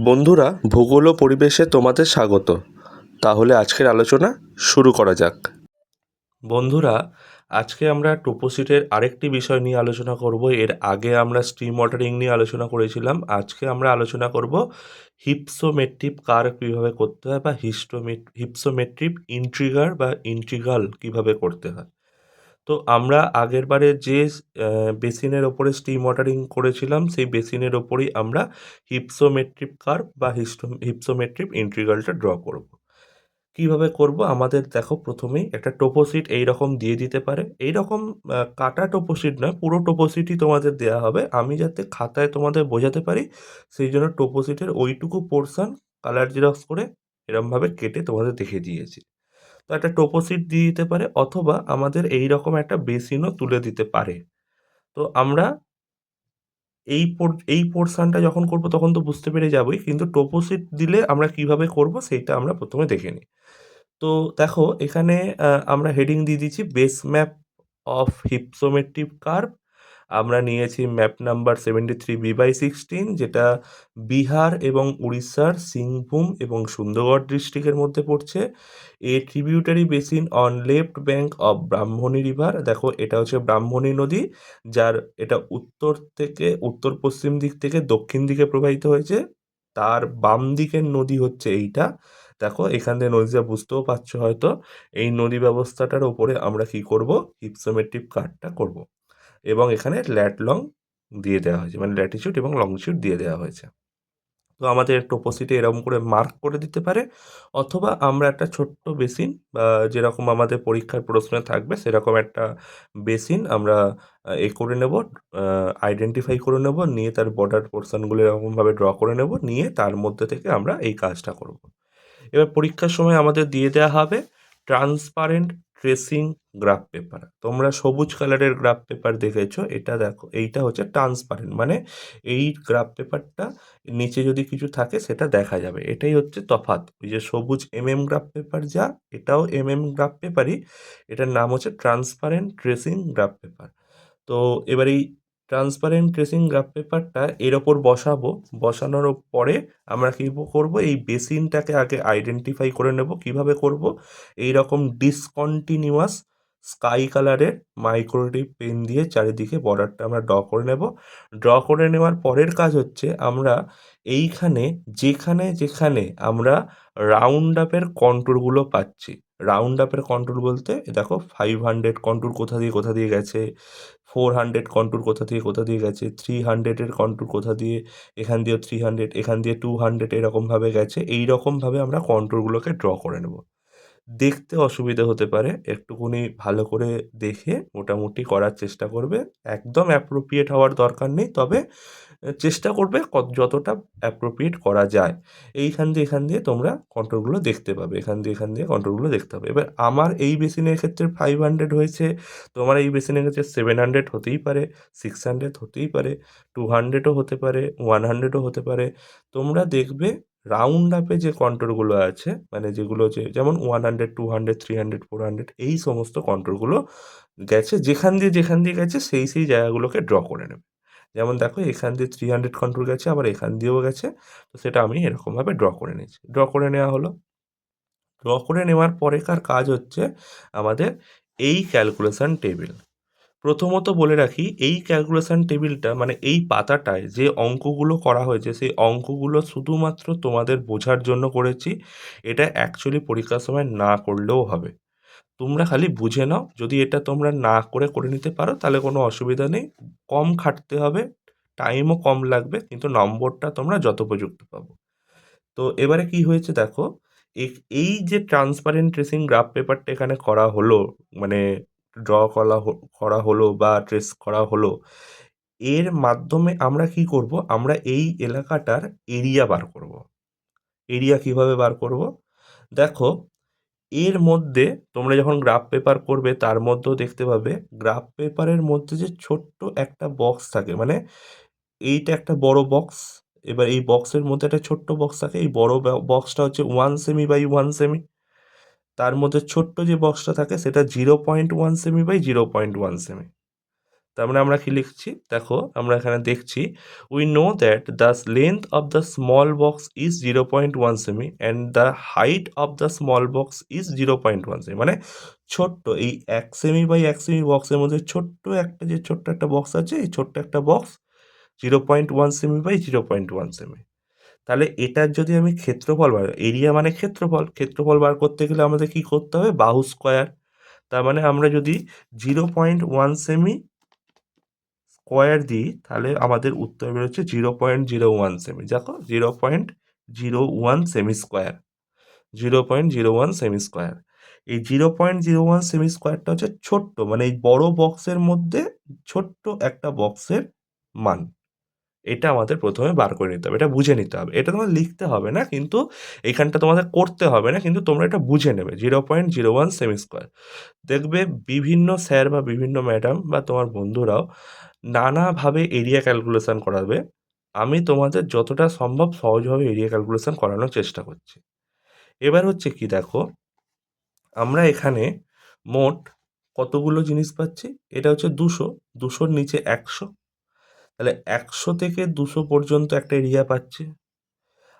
বন্ধুরা, ভূগোল ও পরিবেশে তোমাদের স্বাগত। তাহলে আজকের আলোচনা শুরু করা যাক। বন্ধুরা, আজকে আমরা টোপোসিটের আরেকটি বিষয় নিয়ে আলোচনা করব। এর আগে আমরা স্ট্রিম ওয়াটারিং নিয়ে আলোচনা করেছিলাম। আজকে আমরা আলোচনা করব হিপসোমেট্রিপ কার কীভাবে করতে হয় বা হিস্টোমেট হিপসোমেট্রিপ ইন্ট্রিগার বা ইন্ট্রিগাল কীভাবে করতে হয়। তো আমরা আগের বারে যে বেসিনের ওপরে স্টিম ওয়াটারিং করেছিলাম, সেই বেসিনের ওপরেই আমরা হিপসোমেট্রিক কার্ভ বা হিস্টো হিপসোমেট্রিক ইন্ট্রিগালটা ড্র করব। কীভাবে করব? আমাদের দেখো প্রথমেই একটা টোপোসিট এই রকম দিয়ে দিতে পারে। এই রকম কাটা টোপোসিট নয়, পুরো টোপোসিটই তোমাদের দেওয়া হবে। আমি যাতে খাতায় তোমাদের বোঝাতে পারি, সেই জন্য টোপোসিটের ওইটুকু পোর্শন কালার জেরক্স করে এরমভাবে কেটে তোমাদের দেখে দিয়েছি। তো একটা টোপোসিট দিয়ে দিতে পারে অথবা আমাদের এই রকম একটা বেসিনও তুলে দিতে পারে। তো আমরা এই এই পোর্শনটা যখন করব তখন তো বুঝতে পেরে যাবই, কিন্তু টোপোসিট দিলে আমরা কীভাবে করব সেইটা আমরা প্রথমে দেখে নিই। তো দেখো এখানে আমরা হেডিং দিয়ে দিচ্ছি base map of hypsometric curve আমরা নিয়েছি map number seventy three B by sixteen যেটা বিহার এবং উড়িষ্যার সিংভূম এবং সুন্দরগড় ডিস্ট্রিক্টের মধ্যে পড়ছে। A tributary basin on left bank of Brahmani river দেখো এটা হচ্ছে ব্রাহ্মণী নদী, যার এটা উত্তর থেকে, উত্তর পশ্চিম দিক থেকে দক্ষিণ দিকে প্রবাহিত হয়েছে। তার বাম দিকের নদী হচ্ছে এইটা। দেখো এখান থেকে নদীটা বুঝতেও পারছ হয়তো। এই নদী ব্যবস্থাটার ওপরে আমরা কি করব? হিপসোমেট্রিক কার্ডটা করব। এবং এখানে ল্যাট লং দিয়ে দেওয়া হয়েছে মানে ল্যাটিচিউড এবং লংচিউড দিয়ে দেওয়া হয়েছে। তো আমাদের টোপোসিটে এরকম করে মার্ক করে দিতে পারে, অথবা আমরা একটা ছোট্ট বেসিন বা যেরকম আমাদের পরীক্ষার প্রশ্নে থাকবে, সেরকম একটা বেসিন আমরা এ করে নেব আইডেন্টিফাই করে নেব, নিয়ে তার বর্ডার পোর্শনগুলো এরকমভাবে ড্র করে নেব, নিয়ে তার মধ্যে থেকে আমরা এই কাজটা করব। এবার পরীক্ষার সময় আমাদের দিয়ে দেওয়া হবে ট্রান্সপারেন্ট ট্রেসিং গ্রাফ পেপার তোমরা সবুজ কালারের গ্রাফ পেপার দেখেছ, এটা দেখো, এইটা হচ্ছে ট্রান্সপারেন্ট মানে এই গ্রাফ পেপারটা নিচে যদি কিছু থাকে সেটা দেখা যাবে। এটাই হচ্ছে তফাৎ। ওই যে সবুজ এম এম গ্রাফ পেপার যা, এটাও এম এম গ্রাফ পেপারই এটার নাম হচ্ছে ট্রান্সপারেন্ট ট্রেসিং গ্রাফ পেপার তো এবার এই ট্রান্সপারেন্ট ট্রেসিং গ্রাফ পেপারটা এর ওপর বসাবো। বসানোর পরে আমরা কী করব? এই বেসিনটাকে আগে আইডেন্টিফাই করে নেব। কীভাবে করব? এই রকম ডিসকন্টিনিউয়াস স্কাই কালারের মাইক্রোটিভ পেন দিয়ে চারিদিকে বর্ডারটা আমরা ড্র করে নেব। ড্র করে নেওয়ার পরের কাজ হচ্ছে আমরা এইখানে যেখানে যেখানে আমরা রাউন্ড আপের কন্ট্রোলগুলো পাচ্ছি। রাউন্ড আপের কন্ট্রোল বলতে দেখো ফাইভ হান্ড্রেড কন্ট্রোল কোথা দিয়ে কোথা দিয়ে গেছে, ফোর হান্ড্রেড কন্ট্রোল কোথা দিয়ে কোথা দিয়ে গেছে, থ্রি হান্ড্রেডের কন্ট্রোল কোথা দিয়ে, এখান দিয়ে থ্রি হান্ড্রেড, এখান দিয়ে টু হান্ড্রেড এরকমভাবে গেছে। এই রকমভাবে আমরা কন্ট্রোলগুলোকে ড্র করে নেব। দেখতে অসুবিধা হতে পারে। একটুকুনি ভালো করে দেখে মোটামুটি করার চেষ্টা করবে। একদম অ্যাপ্রোপ্রিয়েট হওয়ার দরকার নেই, তবে চেষ্টা করবে যতটা অ্যাপ্রোপ্রিয়েট করা যায়। এইখান দিয়ে, এখান দিয়ে তোমরা কন্ট্রোলগুলো দেখতে পাবে। এখান দিয়ে এখান দিয়ে কন্ট্রোলগুলো দেখতে পাবে। এবার আমার এই বেসিনের ক্ষেত্রে ফাইভ হান্ড্রেড হয়েছে। তোমার এই বেসিনের ক্ষেত্রে সেভেন হান্ড্রেড হতেই পারে সিক্স হান্ড্রেড হতেই পারে টু হান্ড্রেডও হতে পারে ওয়ান হান্ড্রেডও হতে পারে। তোমরা দেখবে রাউন্ড আপে যে কন্ট্রোলগুলো আছে মানে যেগুলো যে, যেমন one hundred two hundred three hundred four hundred এই সমস্ত কন্ট্রোলগুলো গেছে, যেখান দিয়ে যেখান দিয়ে গেছে, সেই সেই জায়গাগুলোকে ড্র করে নেবে। যেমন দেখো, এখান দিয়ে থ্রি হান্ড্রেড কন্ট্রোল গেছে, আবার এখান দিয়েও গেছে, তো সেটা আমি এরকমভাবে ড্র করে নিয়েছি। ড্র করে নেওয়া হলো। ড্র করে নেওয়ার পরেকার কাজ হচ্ছে আমাদের এই ক্যালকুলেশন টেবিল প্রথমত বলে রাখি, এই ক্যালকুলেশন টেবিলটা মানে এই পাতাটায় যে অঙ্কগুলো করা হয়েছে, সেই অঙ্কগুলো শুধুমাত্র তোমাদের বোঝার জন্য করেছি। এটা অ্যাকচুয়ালি পরীক্ষার সময় না করলেও হবে। তোমরা খালি বুঝে নাও, যদি এটা তোমরা না করে করে নিতে পারো, তাহলে কোনো অসুবিধা নেই। কম খাটতে হবে টাইমও কম লাগবে, কিন্তু নম্বরটা তোমরা যথোপযুক্ত পাবো। তো এবারে কি হয়েছে দেখো এই যে ট্রান্সপারেন্ট ট্রেসিং গ্রাফ পেপারটা এখানে করা হলো মানে ড্র করা করা হলো বা ট্রেস করা হলো, এর মাধ্যমে আমরা কি করব? আমরা এই এলাকাটার এরিয়া বার করব। এরিয়া কীভাবে বার করব? দেখো, এর মধ্যে তোমরা যখন গ্রাফ পেপার করবে, তার মধ্যেও দেখতে পাবে গ্রাফ পেপারের মধ্যে যে ছোট্ট একটা বক্স থাকে মানে এইটা একটা বড় বক্স এবার এই বক্সের মধ্যে একটা ছোট্ট বক্স থাকে, এই বড় বক্সটা হচ্ছে one semi by one semi তার মধ্যে ছোট্ট যে বক্সটা থাকে সেটা zero point one semi by zero point one semi তার মানে আমরা কি লিখছি? দেখো, আমরা এখানে দেখছি we know that the length of the small box is zero point one semi and the height of the small box is zero point one semi মানে ছোট্ট, এই এক সেমি বাই এক সেমি বক্সের মধ্যে ছোট্ট একটা যে ছোট্ট একটা বক্স আছে, এই ছোট্ট একটা box zero point one semi by zero point one semi তাহলে এটার যদি আমি ক্ষেত্রফল বার এরিয়া মানে ক্ষেত্রফল ক্ষেত্রফল বার করতে গেলে আমাদের কি করতে হবে? বাহু স্কোয়ার তার মানে আমরা যদি zero point one semi square দিই, তাহলে আমাদের উত্তর বেরোচ্ছে zero point zero one semi দেখো zero point zero one semi square zero point zero one semi square এই zero point zero one semi স্কোয়ারটা হচ্ছে ছোট্ট মানে এই বড় বক্সের মধ্যে ছোট্ট একটা বক্সের মান। এটা আমাদের প্রথমে বার করে নিতে হবে, এটা বুঝে নিতে হবে। এটা তোমার লিখতে হবে না, কিন্তু এইখানটা তোমাদের করতে হবে না, কিন্তু তোমরা এটা বুঝে নেবে, zero point zero one semi square. দেখবে বিভিন্ন স্যার বা বিভিন্ন ম্যাডাম বা তোমার বন্ধুরাও নানাভাবে এরিয়া ক্যালকুলেশন করাবে। আমি তোমাদের যতটা সম্ভব সহজভাবে এরিয়া ক্যালকুলেশন করানোর চেষ্টা করছি। এবার হচ্ছে কি, দেখো, আমরা এখানে মোট কতগুলো জিনিস পাচ্ছি? এটা হচ্ছে দুশো, দুশোর নিচে একশো তাহলে একশো থেকে দুশো পর্যন্ত একটা এরিয়া পাচ্ছে।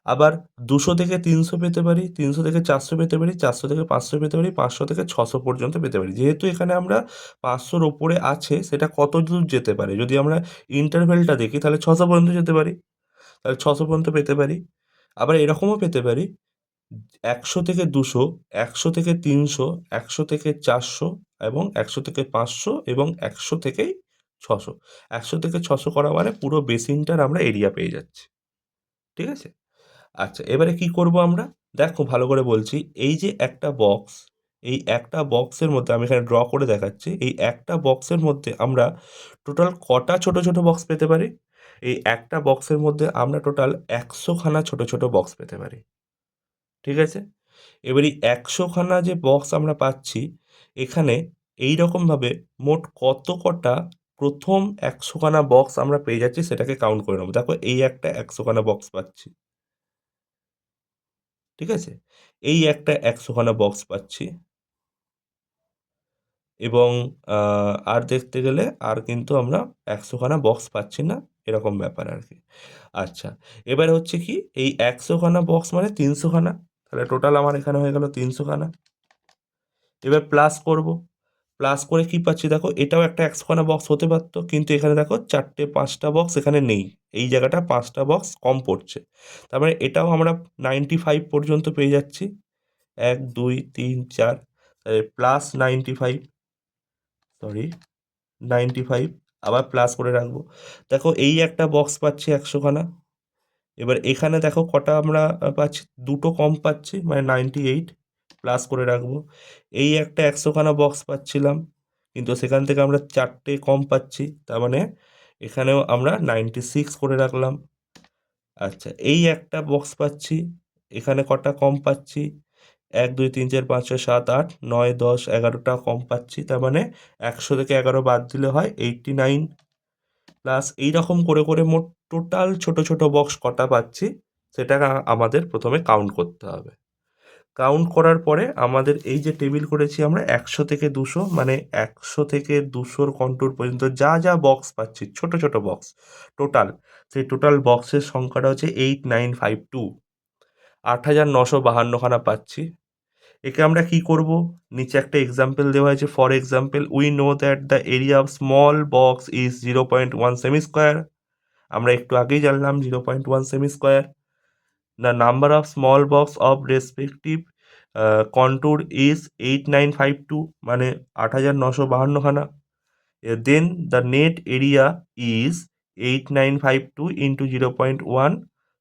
আবার দুশো থেকে তিনশো পেতে পারি, তিনশো থেকে চারশো পেতে পারি, চারশো থেকে পাঁচশো পেতে পারি, পাঁচশো থেকে ছশো পর্যন্ত পেতে পারি। যেহেতু এখানে আমরা পাঁচশোর ওপরে আছে, সেটা কত দূর যেতে পারে? যদি আমরা ইন্টারভেলটা দেখি, তাহলে ছশো পর্যন্ত যেতে পারি। তাহলে ছশো পর্যন্ত পেতে পারি। আবার এরকমও পেতে পারি, একশো থেকে দুশো, একশো থেকে তিনশো, একশো থেকে চারশো এবং একশো থেকে পাঁচশো এবং একশো থেকেই ছশো। একশো থেকে ছশো করা মানে পুরো বেসিনটার আমরা এরিয়া পেয়ে যাচ্ছি। ঠিক আছে? আচ্ছা এবারে কি করব আমরা? দেখো, ভালো করে বলছি, এই যে একটা বক্স এই একটা বক্সের মধ্যে আমি এখানে ড্র করে দেখাচ্ছি, এই একটা বক্সের মধ্যে আমরা টোটাল কটা ছোট ছোট বক্স পেতে পারি? এই একটা বক্সের মধ্যে আমরা টোটাল একশোখানা ছোট ছোট বক্স পেতে পারি। ঠিক আছে? এবার এই একশোখানা যে বক্স আমরা পাচ্ছি, এখানে এই রকমভাবে মোট কত কটা প্রথম একশোখানা বক্স আমরা পেয়ে যাচ্ছি, সেটাকে কাউন্ট করে নেব। দেখো, এই একটা একশোখানা বক্স পাচ্ছি। ঠিক আছে? এই একটা একশোখানা বক্স পাচ্ছি। এবং আর দেখতে গেলে আর কিন্তু আমরা একশোখানা বক্স পাচ্ছি না, এরকম ব্যাপার আর কি। আচ্ছা এবার হচ্ছে কি, এই একশোখানা বক্স মানে তিনশোখানা। তাহলে টোটাল আমার এখানে হয়ে গেল তিনশোখানা। এবার প্লাস করব। প্লাস করে কি পাচ্ছি? দেখো, এটাও একটা একশোখানা বক্স হতে পারতো, কিন্তু এখানে দেখো চারটে পাঁচটা বক্স এখানে নেই। এই জায়গাটা পাঁচটা বক্স কম পড়ছে। তার মানে এটাও আমরা নাইনটি ফাইভ পর্যন্ত পেয়ে যাচ্ছি। এক, দুই, তিন, চার plus ninety five sorry ninety five আবার প্লাস করে রাখব। দেখো, এই একটা বক্স পাচ্ছি একশোখানা। এবার এখানে দেখো কটা আমরা পাচ্ছি? দুটো কম পাচ্ছি মানে নাইনটি এইট প্লাস করে রাখব। এই একটা একশোখানা বক্স পাচ্ছিলাম, কিন্তু সেখান থেকে আমরা চারটে কম পাচ্ছি, তার মানে এখানেও আমরা নাইনটি সিক্স করে রাখলাম। আচ্ছা এই একটা বক্স পাচ্ছি, এখানে কটা কম পাচ্ছি? এক, দুই, তিন, চার, পাঁচ, ছয়, সাত, আট, নয়, দশ, এগারোটা কম পাচ্ছি, তার মানে একশো থেকে এগারো বাদ দিলে হয় এইটটি নাইন প্লাস এইরকম করে করে মোট টোটাল ছোট ছোট বক্স কটা পাচ্ছি, সেটা আমাদের প্রথমে কাউন্ট করতে হবে। কাউন্ট করার পরে আমাদের এই যে টেবিল করেছি আমরা একশো থেকে দুশো মানে একশো থেকে দুশোর কন্ট্রোল পর্যন্ত যা যা বক্স পাচ্ছি, ছোট ছোট বক্স টোটাল সেই টোটাল বক্সের সংখ্যাটা হচ্ছে এইট নাইন ফাইভ টু আট হাজার নশো বাহান্নখানা পাচ্ছি। একে আমরা কি করব? নিচে একটা এক্সাম্পল দেওয়া হয়েছে for example we know that the area of small box is zero point one semi square আমরা একটু আগেই জানলাম zero point one semi square the number of small box of respective contour is eight nine five two মানে আট হাজার নশো বাহান্নখানা then the net area is eight nine five two into zero point one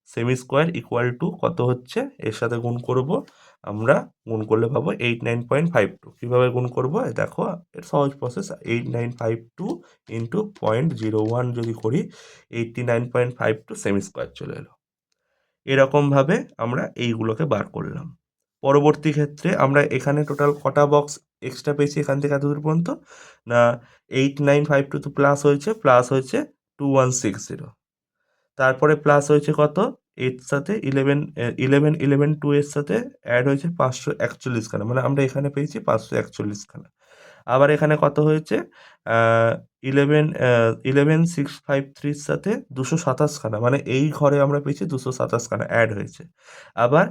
semi square equal to কত হচ্ছে? এর সাথে গুণ করব। আমরা গুণ করলে পাবো eight nine point five two কীভাবে গুণ করব? দেখো, এর সহজ process eight nine five two into point zero one যদি করি eighty nine point five two semi square চলে এলো। এরকমভাবে আমরা এইগুলোকে বার করলাম। পরবর্তী ক্ষেত্রে আমরা এখানে টোটাল কটা বক্স এক্সট্রা পেয়েছি এখান থেকে এত দূর পর্যন্ত? না এইট নাইন ফাইভ টু তো প্লাস হয়েছে প্লাস হয়েছে টু ওয়ান সিক্স জিরো তারপরে প্লাস হয়েছে কত? এর সাথে ইলেভেন ইলেভেন ইলেভেন টু এর সাথে অ্যাড হয়েছে পাঁচশো একচল্লিশখানা মানে আমরা এখানে পেয়েছি পাঁচশো একচল্লিশখানা আবার এখানে কত হয়েছে? ইলেভেন ইলেভেন, সিক্স, ফাইভ, থ্রির সাথে দুশো সাতাশখানা মানে এই ঘরে আমরা পেয়েছি দুশো সাতাশখানা অ্যাড হয়েছে। আবার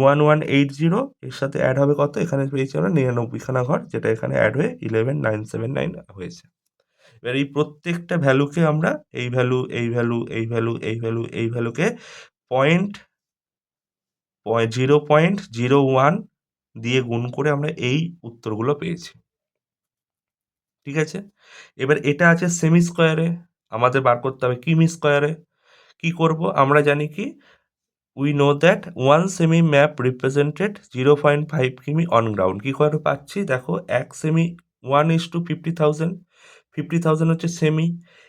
ওয়ান ওয়ান এইট জিরো এর সাথে অ্যাড হবে কত? এখানে পেয়েছি আমরা নিরানব্বইখানা ঘর, যেটা এখানে অ্যাড হয়ে ইলেভেন, নাইন, সেভেন, নাইন হয়েছে। এবার এই প্রত্যেকটা ভ্যালুকে আমরা এই ভ্যালু এই ভ্যালু এই ভ্যালু এই ভ্যালু, এই ভ্যালুকে point zero point zero one দিয়ে গুণ করে আমরা এই উত্তরগুলো পেয়েছি। ঠিক আছে? এবার এটা আছে সেমি স্কোয়ারে আমাদের বার করতে হবে কিমি স্কোয়ারে কি করব? আমরা জানি কি? We know that one semi map represented zero point five কিমি অন গ্রাউন্ড কী করে পাচ্ছি? দেখো, এক semi one is to fifty thousand fifty thousand হচ্ছে সেমি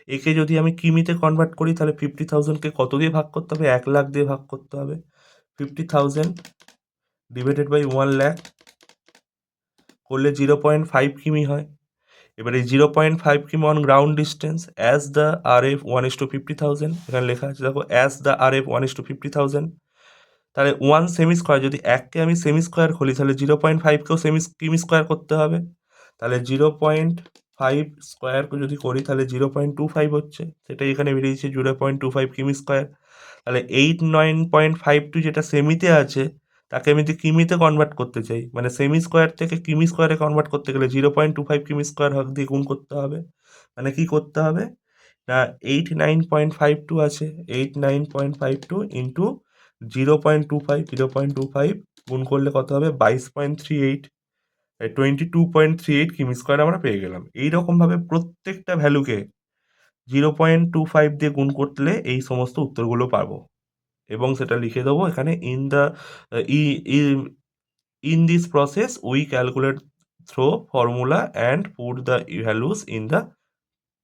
একে যদি আমি কিমিতে কনভার্ট করি, তাহলে ফিফটি থাউজেন্ডকে কত দিয়ে ভাগ করতে হবে? এক লাখ দিয়ে ভাগ করতে হবে। Fifty thousand divided by one lakh করলে জিরো পয়েন্ট ফাইভ কিমি হয়। এবার জিরো পয়েন্ট ফাইভ কিমি on ground distance as the R F one is to fifty thousand এখানে লেখা আছে, দেখো as the R F one is to fifty thousand তাহলে ওয়ান সেমি স্কোয়ার যদি এককে আমি সেমি স্কোয়ার খুলি, তাহলে জিরো পয়েন্ট ফাইভকেও সেমি কিমি স্কোয়ার করতে হবে, তাহলে জিরো পয়েন্ট ফাইভ স্কোয়ার যদি করি, তাহলে জিরো পয়েন্ট টু ফাইভ হচ্ছে, সেটাই এখানে বেরিয়েছে জিরো পয়েন্ট টু ফাইভ কিমি স্কোয়ার তাহলে eight nine point five two যেটা সেমিতে আছে তাকে আমি যদি কিমিতে কনভার্ট করতে চাই? মানে সেমি স্কোয়ার থেকে কিমি স্কোয়ারে কনভার্ট করতে গেলে জিরো পয়েন্ট টু ফাইভ কিমি স্কোয়ার হক দিয়ে গুণ করতে হবে। মানে কি করতে হবে? না eight nine point five two আছে eight nine point five two into zero point two five zero point two five গুণ করলে কত হবে? বাইশ point three eight twenty two point three eight কিমি স্কোয়ার আমরা পেয়ে গেলাম। এইরকমভাবে প্রত্যেকটা ভ্যালুকে জিরো পয়েন্ট টু ফাইভ দিয়ে গুণ করলে এই সমস্ত উত্তরগুলো পাবো। এবং সেটা লিখে দেবো। এখানে in the in this process we calculate through formula and put the values in the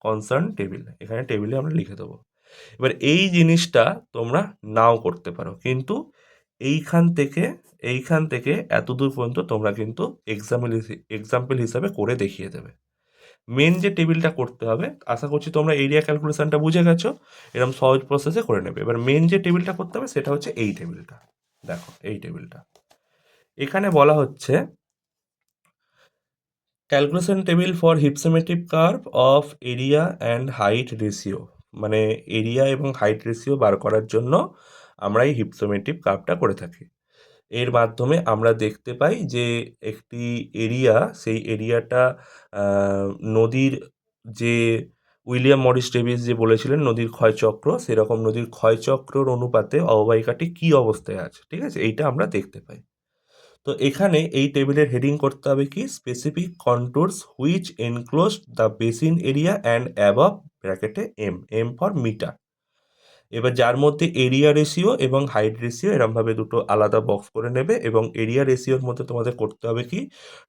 concern table এখানে টেবিলে আমরা লিখে দেবো। এবার এই জিনিসটা তোমরা নাও করতে পারো। কিন্তু এইখান থেকে এইখান থেকে এত দূর পর্যন্ত তোমরা কিন্তু এক্সাম্পল এক্সাম্পল হিসাবে করে দেখিয়ে দেবে। মেন যে টেবিলটা করতে হবে, আশা করছি তোমরা এরিয়া ক্যালকুলেশনটা বুঝে গেছো এরকম সহজ প্রসেসে করে নেবে। এবার মেন যে টেবিলটা করতে হবে, সেটা হচ্ছে এই টেবিলটা দেখো, এই টেবিলটা এখানে বলা হচ্ছে calculation table for hypsometric curve of area and height ratio মানে এরিয়া এবং হাইট রেশিও বার করার জন্য আমরা এই হিপসোমেটিভ কার্ভটা করে থাকি। এর মাধ্যমে আমরা দেখতে পাই যে একটি এরিয়া, সেই এরিয়াটা নদীর যে উইলিয়াম মরিস ডেভিস যে বলেছিলেন, নদীর ক্ষয়চক্র, সেরকম নদীর ক্ষয়চক্রর অনুপাতে অববাহিকাটি কী অবস্থায় আছে, ঠিক আছে? এইটা আমরা দেখতে পাই। তো এখানে এই টেবিলের হেডিং করতে হবে কি? Specific controls which enclose the basin area and above ব্র্যাকেটে এম এম ফর মিটার এবার যার মধ্যে এরিয়া রেশিও এবং হাইট রেশিও এরমভাবে দুটো আলাদা বক্স করে নেবে এবং এরিয়া রেশিওর মধ্যে তোমাদের করতে হবে কি?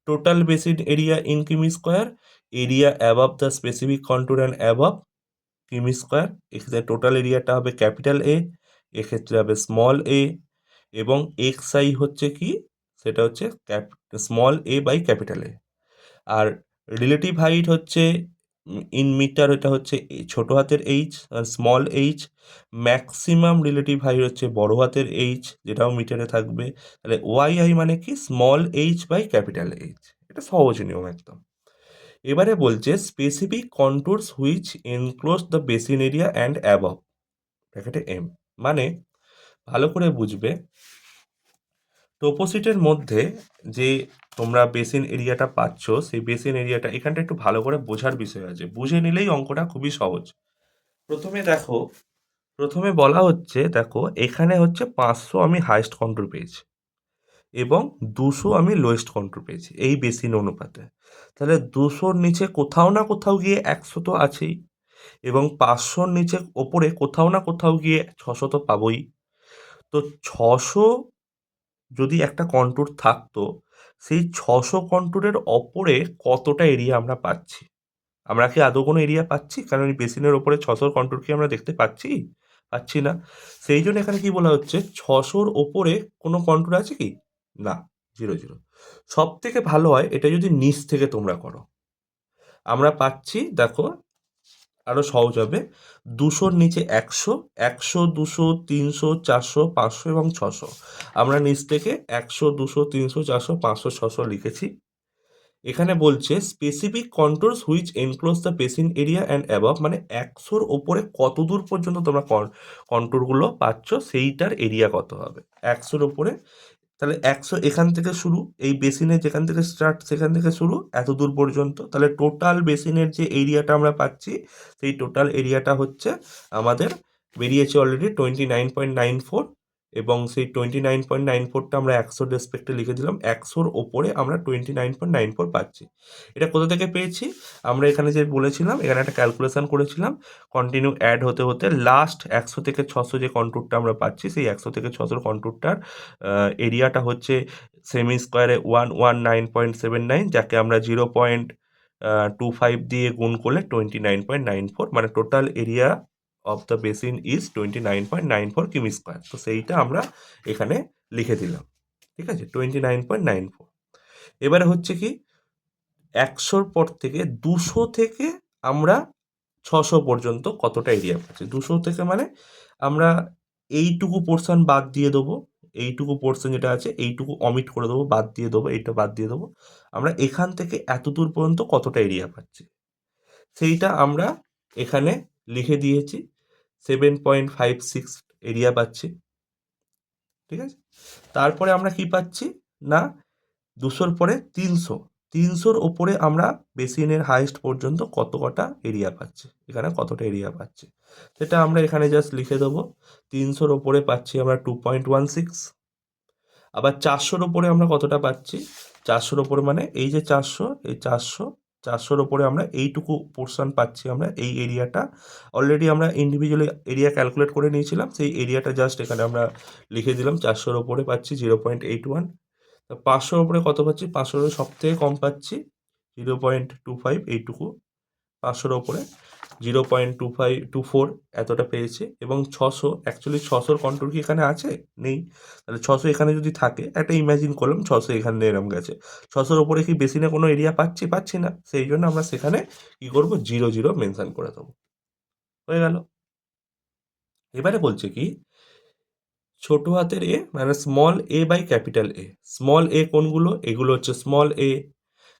টোটাল বেসিড এরিয়া ইন কিমি square area above the specific control and above কিমি স্কোয়ার এক্ষেত্রে টোটাল এরিয়াটা হবে ক্যাপিটাল এ এক্ষেত্রে হবে স্মল এ এবং এক্স আই হচ্ছে কি? সেটা হচ্ছে cap small A by capital A R relative height হচ্ছে ইন মিটার এটা হচ্ছে ছোটো হাতের H small H maximum relative height হচ্ছে বড় হাতের এইচ যেটাও মিটারে থাকবে। তাহলে ওয়াই আই মানে কি? Small H by capital H এটা সহজ নিয়ম একদম। এবারে বলছে specific controls which enclose the basin area and above ব্র্যাকেটে এম মানে ভালো করে বুঝবে টোপোসিটের মধ্যে যে তোমরা বেসিন এরিয়াটা পাচ্ছ, সেই বেসিন এরিয়াটা এখানটা একটু ভালো করে বোঝার বিষয় আছে। বুঝে নিলেই অঙ্কটা খুবই সহজ। প্রথমে দেখো, প্রথমে বলা হচ্ছে, দেখো, এখানে হচ্ছে পাঁচশো আমি হাইস্ট কন্ট্রোল পেয়েছি এবং দুশো আমি লোয়েস্ট কন্ট্রোল পেয়েছি এই বেসিন অনুপাতে। তাহলে দুশোর নিচে কোথাও না কোথাও গিয়ে একশো তো আছেই এবং পাঁচশোর নিচে ওপরে কোথাও না কোথাও গিয়ে ছশো তো পাবই। তো ছশো যদি একটা কন্ট্রোর থাকতো, সেই ছশো কন্ট্রোরের ওপরে কতটা এরিয়া আমরা পাচ্ছি? আমরা কি আদৌ কোনো এরিয়া পাচ্ছি? কারণ এই বেসিনের ওপরে ছশোর কন্ট্রোর কি আমরা দেখতে পাচ্ছি? পাচ্ছি না। সেই জন্য এখানে কি বলা হচ্ছে, ছশোর ওপরে কোনো কন্ট্রোল আছে কি? না জিরো জিরো সব থেকে ভালো হয়, এটা যদি নিচ থেকে তোমরা করো। আমরা পাচ্ছি, দেখো আরও সহজ হবে। দুশোর নিচে একশো একশো, দুশো, তিনশো, চারশো, পাঁচশো এবং ছশো। আমরা নিচ থেকে একশো, দুশো, তিনশো, চারশো, পাঁচশো, ছশো লিখেছি। এখানে বলছে specific controls which enclose the basin area and above মানে একশোর ওপরে কত দূর পর্যন্ত তোমরা কন্ট্রোলগুলো পাচ্ছ, সেইটার এরিয়া কত হবে? একশোর ওপরে তাহলে একশো এখান থেকে শুরু, এই বেসিনে যেখান থেকে স্টার্ট সেখান থেকে শুরু, এত দূর পর্যন্ত। তাহলে টোটাল বেসিনের যে এরিয়াটা আমরা পাচ্ছি, সেই টোটাল এরিয়াটা হচ্ছে আমাদের বেরিয়েছে already twenty nine point nine four এবং সেই টোয়েন্টি নাইন পয়েন্ট নাইন ফোরটা আমরা একশোর রেসপেক্টে লিখে দিলাম। একশোর ওপরে আমরা twenty nine point nine four পাচ্ছি। এটা কোথা থেকে পেয়েছি? আমরা এখানে যে বলেছিলাম, এখানে একটা ক্যালকুলেশন করেছিলাম কন্টিনিউ অ্যাড হতে হতে লাস্ট একশো থেকে ছশো যে কন্ট্রোরটা আমরা পাচ্ছি, সেই একশো থেকে ছশোর কন্ট্রোরটার এরিয়াটা হচ্ছে সেমি স্কোয়ারে one one nine point seven nine যাকে আমরা জিরো পয়েন্ট টু ফাইভ দিয়ে গুণ করলে twenty nine point nine four মানে total area of the basin is twenty nine point nine four কিমি স্কোয়ার তো সেইটা আমরা এখানে লিখে দিলাম। ঠিক আছে? Twenty nine point nine four এবারে হচ্ছে কি, একশোর পর থেকে দুশো থেকে আমরা ছশো পর্যন্ত কতটা এরিয়া পাচ্ছি? দুশো থেকে মানে আমরা এইটুকু পোর্শন বাদ দিয়ে দেবো। এইটুকু পোর্শন যেটা আছে, এইটুকু অমিট করে দেবো, বাদ দিয়ে দেবো, এইটা বাদ দিয়ে দেবো। আমরা এখান থেকে এত দূর পর্যন্ত কতটা এরিয়া পাচ্ছি? সেইটা আমরা এখানে লিখে দিয়েছি। Seven point five six area পাচ্ছি। ঠিক আছে? তারপরে আমরা কি পাচ্ছি? না, দুশোর পরে তিনশো। তিনশোর ওপরে আমরা বেসিনের হাইস্ট পর্যন্ত কত কটা এরিয়া পাচ্ছি? এখানে কতটা এরিয়া পাচ্ছি? সেটা আমরা এখানে জাস্ট লিখে দেবো। তিনশোর ওপরে পাচ্ছি আমরা টু পয়েন্ট ওয়ান সিক্স আবার চারশোর ওপরে আমরা কতটা পাচ্ছি? চারশোর ওপরে মানে এই যে চারশো, এই চারশো চারশোর ওপরে আমরা এইটুকু পোর্শন পাচ্ছি আমরা, এই এরিয়াটা অলরেডি আমরা ইন্ডিভিজুয়ালি এরিয়া ক্যালকুলেট করে নিয়েছিলাম, সেই এরিয়াটা জাস্ট এখানে আমরা লিখে দিলাম, চারশোর ওপরে পাচ্ছি জিরো পয়েন্ট এইট ওয়ান তা পাঁচশোর ওপরে কত পাচ্ছি? পাঁচশোর সব থেকে কম পাচ্ছি জিরো পয়েন্ট টু ফাইভ এইটুকু। পাঁচশোর ওপরে। Zero point two five two four এতটা পেয়েছে এবং ছশো অ্যাকচুয়ালি ছশোর কন্ট্রোল কি এখানে আছে? নেই। তাহলে ছশো এখানে যদি থাকে, একটা ইমাজিন করলাম ছশো এখানে এরম গেছে। ছশোর ওপরে কি বেশি না কোনো এরিয়া পাচ্ছি? পাচ্ছি না। সেই জন্য আমরা সেখানে কী করব? জিরো জিরো মেনশন করে দেবো। হয়ে গেল। এবারে বলছে কি, ছোট হাতের এ মানে small A by capital A small A কোনগুলো? এগুলো হচ্ছে স্মল এ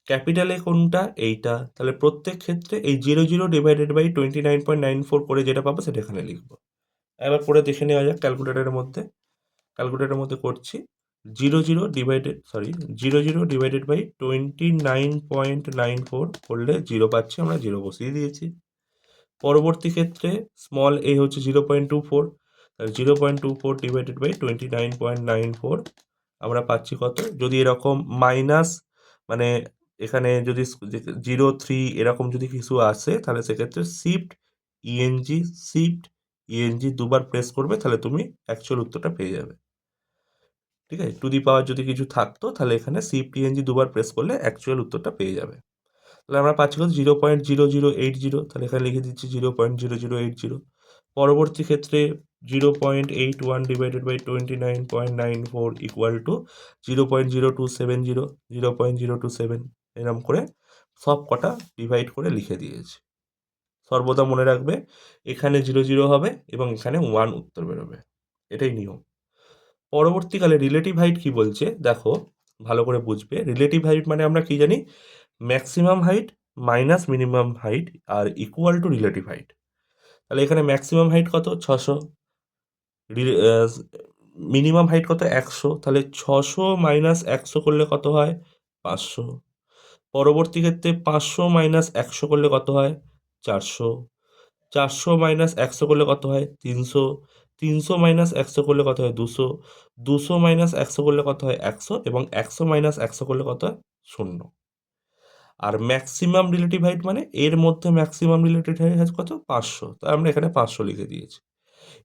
ক্যাপিটাল এ কোনটা? এইটা। তাহলে প্রত্যেক ক্ষেত্রে এই zero zero divided by twenty nine point nine four করে যেটা পাবো সেটা এখানে লিখব। এবার পরে দেখে নেওয়া যাক ক্যালকুলেটারের মধ্যে। ক্যালকুলেটারের মধ্যে করছি। Zero zero divided sorry zero zero divided by twenty nine point nine four করলে জিরো পাচ্ছি, আমরা জিরো বসিয়ে দিয়েছি। পরবর্তী ক্ষেত্রে স্মল এ হচ্ছে zero point two four zero point two four divided by twenty nine point nine four আমরা পাচ্ছি কত? যদি এরকম মাইনাস মানে এখানে যদি জিরো থ্রি এরকম যদি কিছু আসে, তাহলে সেক্ষেত্রে শিফট ইএনজি শিফট ইএনজি দুবার প্রেস করবে, তাহলে তুমি অ্যাকচুয়াল উত্তরটা পেয়ে যাবে। ঠিক আছে? টু দি পাওয়ার যদি কিছু থাকতো, তাহলে এখানে শিফট ইএনজি দুবার প্রেস করলে অ্যাকচুয়াল উত্তরটা পেয়ে যাবে। তাহলে আমরা পাচ্ছি কত? Zero point zero zero eight zero তাহলে এখানে লিখে দিচ্ছি zero point zero zero eight zero পরবর্তী ক্ষেত্রে zero point eight one divided by twenty nine point nine four equal to zero point zero two seven zero zero point zero two seven এরকম করে সব কটা ডিভাইড করে লিখে দিয়েছি। সর্বদা মনে রাখবে এখানে জিরো জিরো হবে এবং এখানে ওয়ান উত্তর বেরোবে। এটাই নিয়ম। পরবর্তীকালে রিলেটিভ হাইট কি বলছে? দেখো, ভালো করে বুঝবে। রিলেটিভ হাইট মানে আমরা কি জানি? Maximum height minus minimum height R equal to relative height তাহলে এখানে ম্যাক্সিমাম হাইট কত? ছশো। মিনিমাম হাইট কত? একশো। তাহলে ছশো মাইনাস একশো করলে কত হয়? পাঁচশো। পরবর্তী ক্ষেত্রে পাঁচশো মাইনাস একশো করলে কত হয়? চারশো। চারশো মাইনাস একশো করলে কত হয়? তিনশো। তিনশো মাইনাস একশো করলে কত হয়? দুশো। দুশো মাইনাস একশো করলে কত হয়? একশো এবং একশো মাইনাস একশো করলে কত হয়? শূন্য। আর ম্যাক্সিমাম রিলেটিভ হাইট মানে এর মধ্যে ম্যাক্সিমাম রিলেটিভ হাইট কত? পাঁচশো। তাই আমরা এখানে পাঁচশো লিখে দিয়েছি।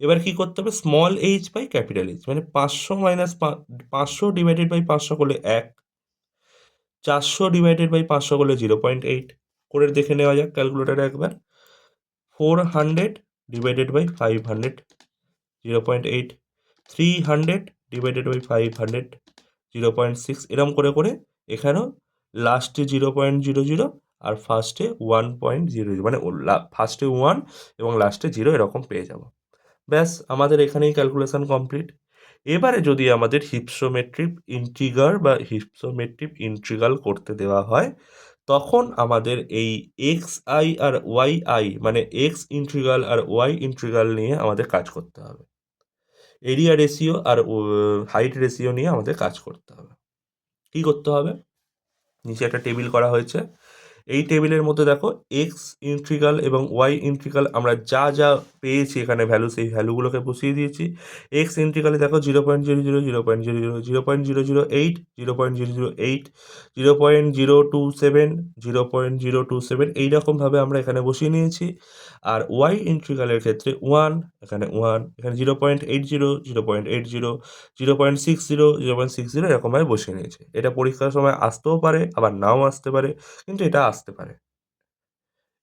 এবার কি করতে হবে? Small H by capital H. মানে পাঁচশো মাইনাস পাঁচশো ডিভাইডেড বাই পাঁচশো করলে এক। চারশো ডিভাইডেড বাই পাঁচশো করলে জিরো পয়েন্ট এইট করে দেখে নেওয়া যাক ক্যালকুলেটারে একবার। Four hundred divided by five hundred zero point eight three hundred divided by five hundred zero point six এরম করে করে এখানেও লাস্টে জিরো পয়েন্ট জিরো জিরো আর ফার্স্টে ওয়ান পয়েন্ট জিরো জিরো মানে ফার্স্টে ওয়ান এবং লাস্টে জিরো এরকম পেয়ে যাব। ব্যাস, আমাদের এখানেই ক্যালকুলেশান কমপ্লিট এবারে যদি আমাদের হিপসোমেট্রিক ইন্টিগার বা হিপসোমেট্রিক ইন্ট্রিগাল করতে দেওয়া হয়, তখন আমাদের এই এক্স আই আর ওয়াই আই মানে এক্স ইন্ট্রিগাল আর ওয়াই ইন্ট্রিগাল নিয়ে আমাদের কাজ করতে হবে। এরিয়া রেশিও আর হাইট রেশিও নিয়ে আমাদের কাজ করতে হবে। কী করতে হবে? নিচে একটা টেবিল করা হয়েছে। এই টেবিলের মধ্যে দেখো এক্স ইন্ট্রিগাল এবং ওয়াই ইন্ট্রিগাল আমরা যা যা পেয়েছি এখানে ভ্যালু সেই ভ্যালুগুলোকে বসিয়ে দিয়েছি এক্স ইন্ট্রিগালে দেখো zero point zero zero zero point zero zero zero point zero zero eight zero point zero zero eight zero point zero two seven zero point zero two seven এইরকমভাবে আমরা এখানে বসিয়ে নিয়েছি আর ওয়াই ইন্ট্রিগালের ক্ষেত্রে ওয়ান এখানে one এখানে zero point eight zero zero point eight zero zero point six zero zero point six zero এরকমভাবে বসিয়ে নিয়েছে এটা পরীক্ষার সময় আসতেও পারে আবার নাও আসতে পারে কিন্তু এটা আসতে পারে।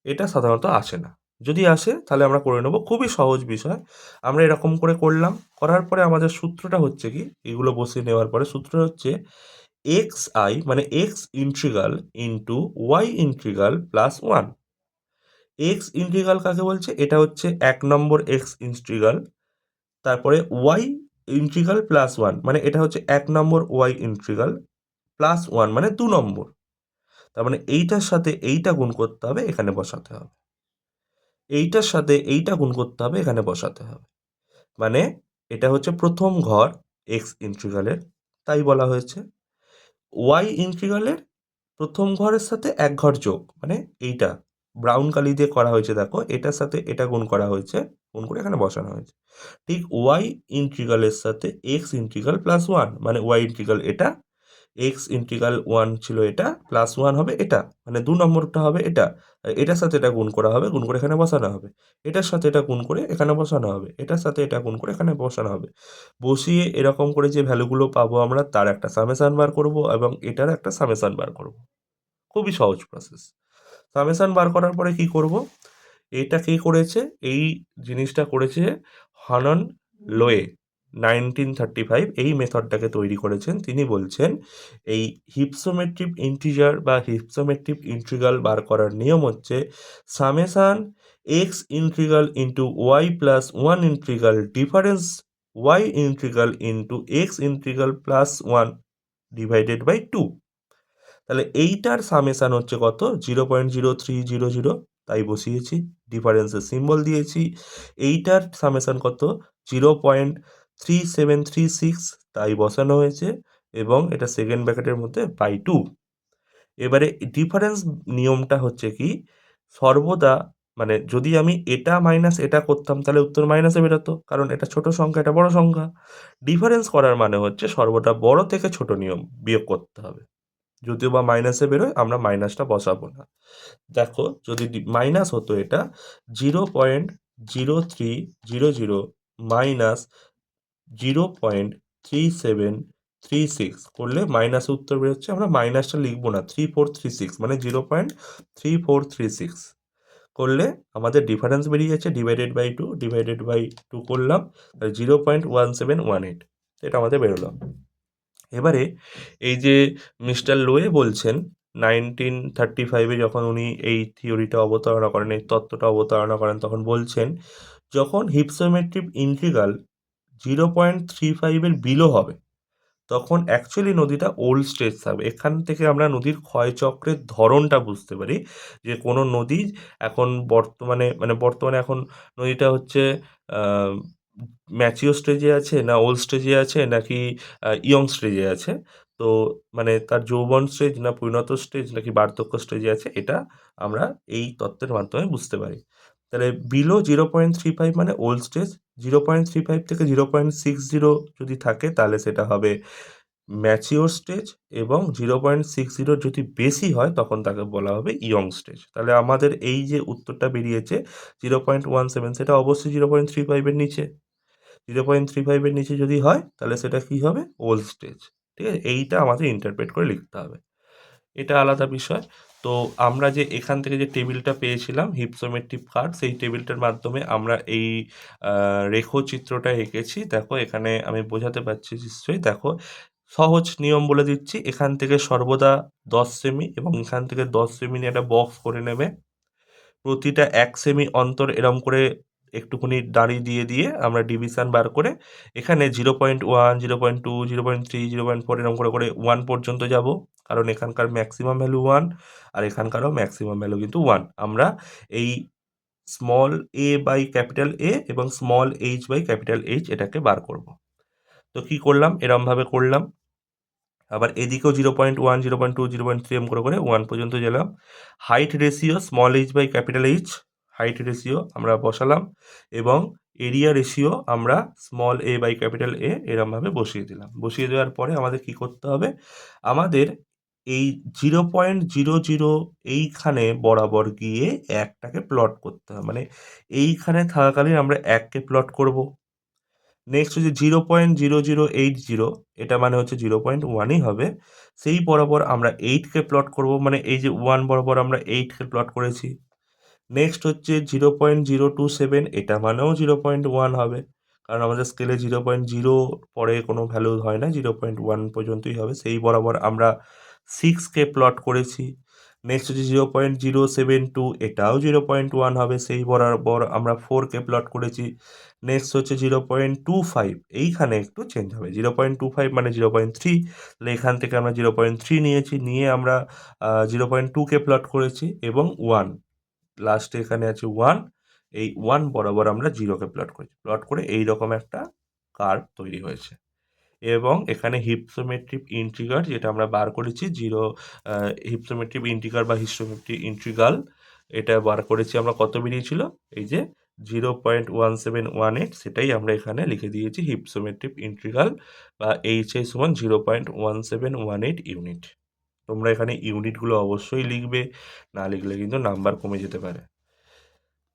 এটা সাধারণত আসে না। যদি আসে, তাহলে আমরা করে নেব। খুবই সহজ বিষয়। আমরা এরকম করে করলাম। করার পরে আমাদের সূত্রটা হচ্ছে কি? এগুলো বসিয়ে নেওয়ার পরে সূত্র হচ্ছে এক্স আই মানে X integral into Y integral plus one X integral কাকে বলছে? এটা হচ্ছে এক নম্বর এক্স ইন্ট্রিগাল তারপরে ওয়াই ইন্ট্রিগাল প্লাস ওয়ান মানে এটা হচ্ছে এক নম্বর ওয়াই ইন্ট্রিগাল প্লাস ওয়ান মানে দু নম্বর। তার মানে এইটার সাথে এইটা গুণ করতে হবে, এখানে বসাতে হবে। এইটার সাথে এইটা গুণ করতে হবে, এখানে বসাতে হবে। মানে এটা হচ্ছে প্রথম ঘর এক্স ইন্ট্রিগালের তাই বলা হয়েছে। ওয়াই ইন্ট্রিগালের প্রথম ঘরের সাথে এক ঘর যোগ মানে এইটা ব্রাউন কালি দিয়ে করা হয়েছে, দেখো, এটার সাথে এটা গুণ করা হয়েছে, গুণ করে এখানে বসানো হয়েছে। ঠিক ওয়াই ইন্ট্রিগালের সাথে এক্স ইন্ট্রিগাল প্লাস ওয়ান মানে ওয়াই ইন্ট্রিগাল এটা এক্স ইন্টিগ্রাল ওয়ান ছিল এটা প্লাস ওয়ান হবে এটা মানে দু নম্বরটা হবে এটা। এটার সাথে এটা গুণ করা হবে, গুণ করে এখানে বসানো হবে। এটার সাথে এটা গুণ করে এখানে বসানো হবে। এটার সাথে এটা গুণ করে এখানে বসানো হবে। বসিয়ে এরকম করে যে ভ্যালুগুলো পাবো আমরা, তার একটা সামেশান বার করব এবং এটার একটা সামেশান বার করব। খুবই সহজ প্রসেস সামেশান বার করার পরে কি করব? এটা কে করেছে? এই জিনিসটা করেছে হানন লোয়ে। নাইনটিন থার্টি ফাইভ এই মেথডটাকে তৈরি করেছেন। তিনি বলছেন, এই হিপসোমেট্রিক ইন্টিজার বা হিপসোমেট্রিক ইন্ট্রিগাল বার করার নিয়ম হচ্ছে summation X integral into Y plus one integral difference Y integral into X integral plus one divided by two. তাহলে এইটার সামেশান হচ্ছে কত? Zero point zero three zero zero. তাই বসিয়েছি, ডিফারেন্সের সিম্বল দিয়েছি। এইটার সামেশান কত? Zero point three seven three six তাই বসানো হয়েছে এবং এটা সেকেন্ড ব্র্যাকেটের মধ্যে বাই টু এবারে ডিফারেন্স নিয়মটা হচ্ছে কি, সর্বদা মানে যদি আমি এটা মাইনাস এটা করতাম তাহলে উত্তর মাইনাসে বেরোতো, কারণ এটা ছোট সংখ্যা, এটা বড় সংখ্যা। ডিফারেন্স করার মানে হচ্ছে সর্বদা বড় থেকে ছোট নিয়ম বিয়োগ করতে হবে। যদিও বা মাইনাসে বেরোয়, আমরা মাইনাসটা বসাবো না। দেখো, যদি মাইনাস হতো এটা zero point zero three zero zero minus zero point three seven three six করলে মাইনাস উত্তর বেরোচ্ছে। আমরা মাইনাসটা লিখব না থ্রি ফোর থ্রি সিক্স মানে zero point three four three six করলে আমাদের ডিফারেন্স বেরিয়ে যাচ্ছে divided by two divided by two করলাম zero point one seven one eight এটা আমাদের বেরোলো। এবারে এই যে মিস্টার লোয়ে বলছেন নাইনটিন থার্টি ফাইভে যখন উনি এই থিওরিটা অবতারণা করেন, এই তত্ত্বটা অবতারণা করেন, তখন বলছেন, যখন hypsometric integral zero point three ফাইভের বিলো হবে। তখন অ্যাকচুয়ালি নদীটা ওল্ড স্টেজ থাকবে। এখান থেকে আমরা নদীর ক্ষয়চক্রের ধরনটা বুঝতে পারি যে কোনো নদী এখন বর্তমানে মানে বর্তমানে এখন নদীটা হচ্ছে ম্যাচিও স্টেজে আছে না ওল্ড স্টেজে আছে নাকি ইয়ং স্টেজে আছে? তো মানে তার যৌবন স্টেজ না পরিণত স্টেজ নাকি বার্ধক্য স্টেজে আছে, এটা আমরা এই তত্ত্বের মাধ্যমে বুঝতে পারি। তাহলে below zero point three five মানে old stage zero point three five থেকে জিরো পয়েন্ট সিক্স জিরো যদি থাকে তাহলে সেটা হবে ম্যাচিওর স্টেজ এবং জিরো পয়েন্ট সিক্স জিরো যদি বেশি হয় তখন তাকে বলা হবে ইয়ং স্টেজ তাহলে আমাদের এই যে উত্তরটা বেরিয়েছে জিরো পয়েন্ট ওয়ান সেভেন সেটা অবশ্যই জিরো পয়েন্ট থ্রি ফাইভের নিচে। জিরো পয়েন্ট থ্রি ফাইভের নিচে যদি হয় তাহলে সেটা কী হবে? ওল্ড স্টেজ ঠিক আছে? এইটা আমাদের ইন্টারপ্রেট করে লিখতে হবে। এটা আলাদা বিষয়। তো আমরা যে এখান থেকে যে টেবিলটা পেয়েছিলাম হিপসোমেট্রিক কার্ড, সেই টেবিলটার মাধ্যমে আমরা এই রেখচিত্রটা এঁকেছি। দেখো, এখানে আমি বোঝাতে পারছি নিশ্চয়ই। দেখো, সহজ নিয়ম বলে দিচ্ছি, এখান থেকে সর্বদা দশ সেমি এবং এখান থেকে দশ সেমি নিয়ে একটা বক্স করে নেবে। প্রতিটা এক সেমি অন্তর এরম করে একটুখানি দাঁড়ি দিয়ে দিয়ে আমরা ডিভিশন বার করে এখানে zero point one zero point two zero point three zero point four এরকম করে করে ওয়ান পর্যন্ত যাব। কারণ এখানকার ম্যাক্সিমাম ভ্যালু ওয়ান আর এখানকারও ম্যাক্সিমাম ভ্যালু কিন্তু ওয়ান আমরা এই small A by capital A এবং small H by capital H এটাকে বার করব। তো কি করলাম? এরমভাবে করলাম। আবার এদিকেও zero point one zero point two zero point three M করে করে ওয়ান পর্যন্ত গেলাম। Height ratio small H by capital H height ratio আমরা বসালাম এবং এরিয়া রেশিও আমরা small A by capital A এরমভাবে বসিয়ে দিলাম। বসিয়ে দেওয়ার পরে আমাদের কি করতে হবে? আমাদের এই জিরো পয়েন্ট জিরো জিরো এইখানে বরাবর গিয়ে একটাকে প্লট করতে হবে। মানে এইখানে থাকাকালীন আমরা এককে প্লট করব। নেক্সট হচ্ছে zero point zero zero eight zero এটা মানে হচ্ছে জিরো পয়েন্ট ওয়ানই হবে। সেই বরাবর আমরা এইটকে প্লট করব। মানে এই যে ওয়ান বরাবর আমরা এইটকে প্লট করেছি। নেক্সট হচ্ছে zero point zero two seven এটা মানেও জিরো পয়েন্ট ওয়ান হবে কারণ আমাদের স্কেলে জিরো পয়েন্ট জিরো পরে কোনো ভ্যালু হয় না জিরো পয়েন্ট ওয়ান পর্যন্তই হবে সেই বরাবর আমরা সিক্সকে প্লট করেছি নেক্সট হচ্ছে zero point zero seven two এটাও জিরো পয়েন্ট ওয়ান হবে সেই বরাবর আমরা ফোরকে প্লট করেছি নেক্সট হচ্ছে জিরো পয়েন্ট টু ফাইভ এইখানে একটু চেঞ্জ হবে জিরো পয়েন্ট টু ফাইভ মানে জিরো পয়েন্ট থ্রি তাহলে এখান থেকে আমরা জিরো পয়েন্ট থ্রি নিয়েছি নিয়ে আমরা জিরো পয়েন্ট টুকে প্লট করেছি এবং ওয়ান লাস্টে এখানে আছে ওয়ান এই ওয়ান বরাবর আমরা জিরোকে প্লট করেছি। প্লট করে এই রকম একটা কার্ভ তৈরি হয়েছে। এবং এখানে হিপসোমেট্রিক ইন্ট্রিগার যেটা আমরা বার করেছি জিরো হিপসোমেট্রিক ইন্ট্রিগার বা হিস্টোমেট্রিক ইন্ট্রিগাল এটা বার করেছি আমরা কত বেরিয়েছিল এই যে zero point one seven one eight সেটাই আমরা এখানে লিখে দিয়েছি হিপসোমেট্রিক ইন্ট্রিগাল বা এইচ আই সমান zero point one seven one eight unit তোমরা এখানে ইউনিটগুলো অবশ্যই লিখবে না লিখলে কিন্তু নাম্বার কমে যেতে পারে।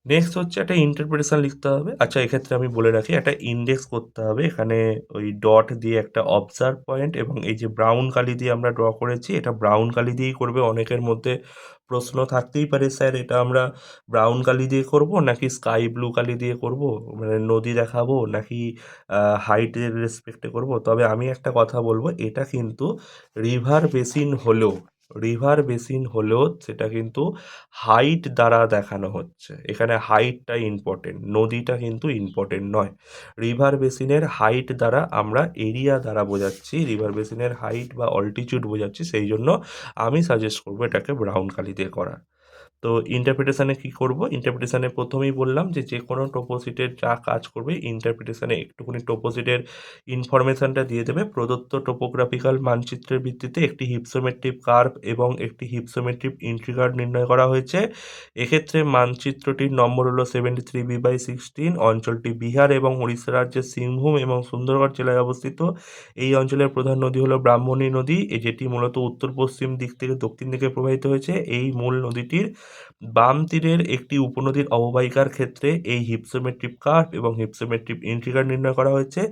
নেক্সট হচ্ছে একটা ইন্টারপ্রিটেশন লিখতে হবে। আচ্ছা এক্ষেত্রে আমি বলে রাখি, একটা ইন্ডেক্স করতে হবে। এখানে ওই ডট দিয়ে একটা অবজার্ভ পয়েন্ট এবং এই যে ব্রাউন কালি দিয়ে আমরা ড্র করেছি, এটা ব্রাউন কালি দিয়েই করবে। অনেকের মধ্যে প্রশ্ন থাকতেই পারে, স্যার, এটা আমরা ব্রাউন কালি দিয়ে করব নাকি স্কাই ব্লু কালি দিয়ে করব? মানে নদী দেখাবো নাকি হাইটের রেসপেক্টে করব? তবে আমি একটা কথা বলব, এটা কিন্তু রিভার বেসিন হলেও রিভার বেসিন হলেও সেটা কিন্তু হাইট দ্বারা দেখানো হচ্ছে। এখানে হাইটটা ইম্পর্টেন্ট, নদীটা কিন্তু ইম্পর্টেন্ট নয়। রিভার বেসিনের হাইট দ্বারা আমরা এরিয়া দ্বারা বোঝাচ্ছি, রিভার বেসিনের হাইট বা অল্টিচিউড বোঝাচ্ছি সেই জন্য আমি সাজেস্ট করব এটাকে ব্রাউন কালি দিয়ে করার। তো ইন্টারপ্রিটেশানে কী করব? ইন্টারপ্রিটেশানে প্রথমেই বললাম যে যে কোনো টোপোসিটের যা কাজ করবে ইন্টারপ্রিটেশানে একটুখানি টোপোসিটের ইনফরমেশানটা দিয়ে দেবে। প্রদত্ত টোপোগ্রাফিক্যাল মানচিত্রের ভিত্তিতে একটি হিপসোমেট্রিক কার্ভ এবং একটি হিপসোমেট্রিক ইন্ট্রিগার নির্ণয় করা হয়েছে। এক্ষেত্রে মানচিত্রটির নম্বর হলো seventy three B by sixteen অঞ্চলটি বিহার এবং উড়িষ্যা রাজ্যের সিংভূম এবং সুন্দরগড় জেলায় অবস্থিত। এই অঞ্চলের প্রধান নদী হলো ব্রাহ্মণী নদী যেটি মূলত উত্তর পশ্চিম দিক থেকে দক্ষিণ দিকে প্রবাহিত হয়েছে। এই মূল নদীটির বাম তীরের একটি উপনদীর অববাহিকার ক্ষেত্রে এই হিপসোমেট্রিক কার্ভ এবং হিপসোমেট্রিক ইন্ট্রিগার নির্ণয় করা হয়েছে।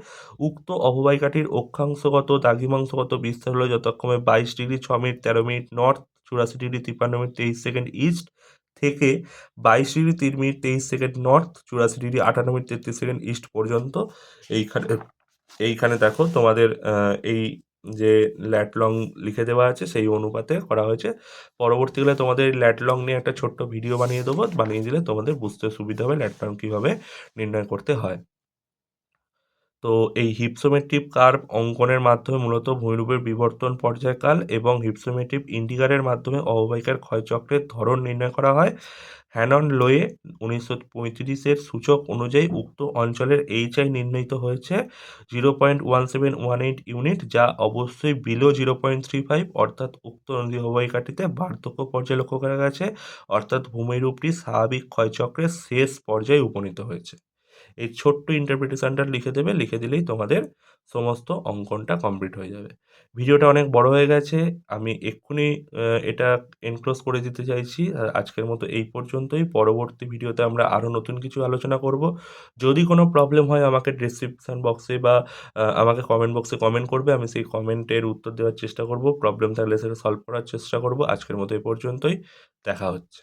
উক্ত অববাহিকাটির অক্ষাংশগত দ্রাঘিমাংশগত বিস্তার হল যথাক্রমে বাইশ ডিগ্রি, ছ মিনিট, তেরো মিনিট, নর্থ, চুরাশি ডিগ্রি, তিপ্পান্ন মিনিট, তেইশ সেকেন্ড, ইস্ট থেকে বাইশ ডিগ্রি, তিন মিনিট, তেইশ সেকেন্ড, নর্থ, চুরাশি ডিগ্রি আটান্ন মিনিট, তেত্রিশ সেকেন্ড, ইস্ট পর্যন্ত। এইখানে এইখানে দেখো তোমাদের এই যে ল্যাটলং লিখে দেওয়া আছে, সেই অনুপাতে করা হয়েছে। পরবর্তীকালে তোমাদের ল্যাটলং নিয়ে একটা ছোট্ট ভিডিও বানিয়ে দেবো। বানিয়ে দিলে তোমাদের বুঝতে সুবিধা হবে ল্যাটলং কীভাবে নির্ণয় করতে হয়। তো এই হিপসোমেট্রিক কার্ভ অঙ্কনের মাধ্যমে মূলত ভূমিরূপের বিবর্তন পর্যায়কাল এবং হিপসোমেট্রিক ইন্ডিকারের মাধ্যমে অববাহিকার ক্ষয়চক্রের ধরন নির্ণয় করা হয়। হ্যানন লোয়ে উনিশশো পঁয়ত্রিশের সূচক অনুযায়ী উক্ত অঞ্চলের এইচআই নির্ণীত হয়েছে zero point one seven one eight unit যা অবশ্যই below zero point three five অর্থাৎ উক্ত নদী অববাহিকাটিতে বার্ধক্য পর্যায়ে লক্ষ্য করা গেছে, অর্থাৎ ভূমিরূপটি স্বাভাবিক ক্ষয়চক্রের শেষ পর্যায়ে উপনীত হয়েছে। এই ছোট্ট ইন্টারপ্রিটেশানটা লিখে দেবে, লিখে দিলেই তোমাদের সমস্ত অঙ্কনটা কমপ্লিট হয়ে যাবে। ভিডিওটা অনেক বড় হয়ে গেছে। আমি এক্ষুনি এটা এনক্লোজ করে দিতে চাইছি। আর আজকের মতো এই পর্যন্তই। পরবর্তী ভিডিওতে আমরা আরও নতুন কিছু আলোচনা করব। যদি কোনো প্রবলেম হয়, আমাকে ডিসক্রিপশান বক্সে বা আমাকে কমেন্ট বক্সে কমেন্ট করবে। আমি সেই কমেন্টের উত্তর দেওয়ার চেষ্টা করব। প্রবলেম থাকলে সেটা সলভ করার চেষ্টা করব। আজকের মতো এই পর্যন্তই। দেখা হচ্ছে।